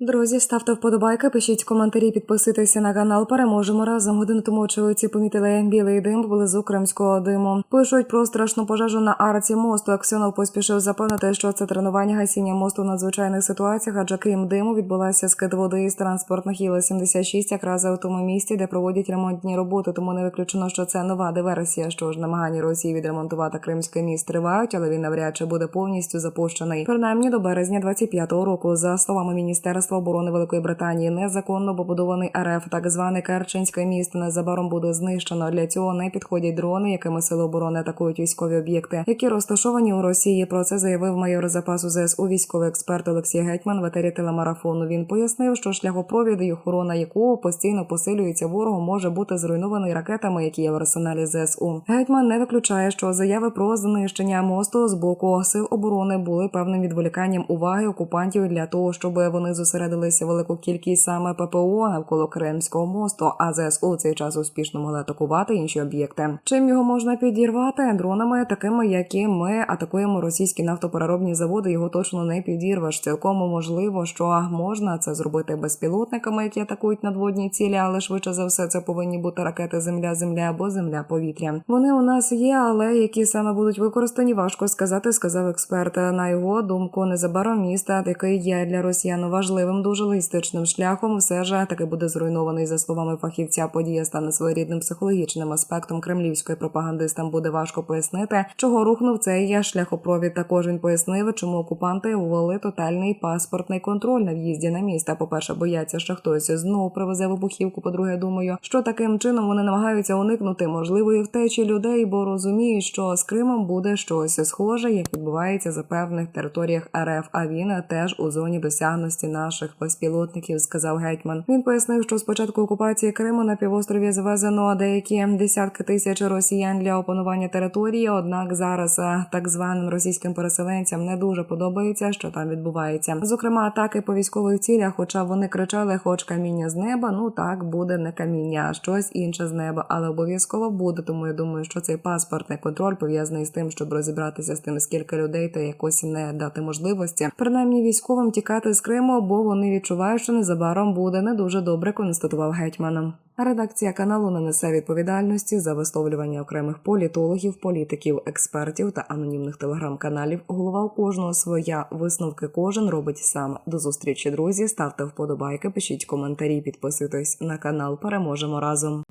Друзі, ставте вподобайки, пишіть коментарі, підписуйтеся на канал. Переможемо разом. Годину тому очевидці помітили білий дим поблизу кримського диму. Пишуть про страшну пожежу на арці мосту. Аксьонов поспішив запевнити, що це тренування гасіння мосту в надзвичайних ситуаціях, адже крім диму відбулася скид води із транспортних іл 76 якраз у тому місці, де проводять ремонтні роботи. Тому не виключено, що це нова диверсія. Що ж намагання Росії відремонтувати Кримський міст тривають, але він навряд чи буде повністю запущений. Принаймні до березня 25-го року, за словами міністерства оборони Великої Британії, незаконно побудований РФ, так званий Керченське міст, незабаром буде знищено. Для цього не підходять дрони, якими сили оборони атакують військові об'єкти, які розташовані у Росії. Про це заявив майор запасу ЗСУ військовий експерт Олексій Гетьман в етері телемарафону. Він пояснив, що шляхопровід і охорона якого постійно посилюється ворогом, може бути зруйнований ракетами, які є в арсеналі ЗСУ. Гетьман не виключає, що заяви про знищення мосту з боку сил оборони були певним відволіканням уваги окупантів для того, щоб вони зосередилися велику кількість саме ППО навколо Кримського мосту. А ЗСУ в цей час успішно могли атакувати інші об'єкти. Чим його можна підірвати дронами, такими які ми атакуємо російські нафтопереробні заводи. Його точно не підірвеш. Цілком можливо, що можна це зробити безпілотниками, які атакують надводні цілі, але швидше за все це повинні бути ракети Земля-Земля або Земля-повітря. Вони у нас є, але які саме будуть використані, важко сказати, сказав експерт. На його думку, незабаром міста, який є для росіян важливим, дуже логістичним шляхом, все ж таки буде зруйнований за словами фахівця. Подія стане своєрідним психологічним аспектом кремлівської пропагандистам буде важко пояснити, чого рухнув цей шляхопровід. Також він пояснив, чому окупанти ввели тотальний паспортний контроль на в'їзді на місто. По перше, бояться, що хтось знову привезе вибухівку. По-друге, думаю, що таким чином вони намагаються уникнути можливої втечі людей, бо розуміють, що з Кримом буде щось схоже, як відбувається за певних територіях РФ. А він теж у зоні досягності наших безпілотників, сказав гетьман. Він пояснив, що з початку окупації Криму на півострові звезено деякі десятки тисяч росіян для опанування території. Однак зараз так званим російським переселенцям не дуже подобається, що там відбувається. Зокрема, атаки по військових цілях, хоча вони кричали, хоч каміння з неба. Ну так буде не каміння, а щось інше з неба, але обов'язково буде. Тому я думаю, що цей паспортний контроль пов'язаний з тим, щоб розібратися з тим, скільки людей та якось не дати можливості, принаймні військовим тікати з Криму, бо вони відчувають, що незабаром буде не дуже добре. Констатував гетьманом. Редакція каналу не несе відповідальності за висловлювання окремих політологів, політиків, експертів та анонімних телеграм-каналів. Голова у кожного своя висновки кожен робить сам. До зустрічі, друзі. Ставте вподобайки, пишіть коментарі, підписуйтесь на канал. Переможемо разом.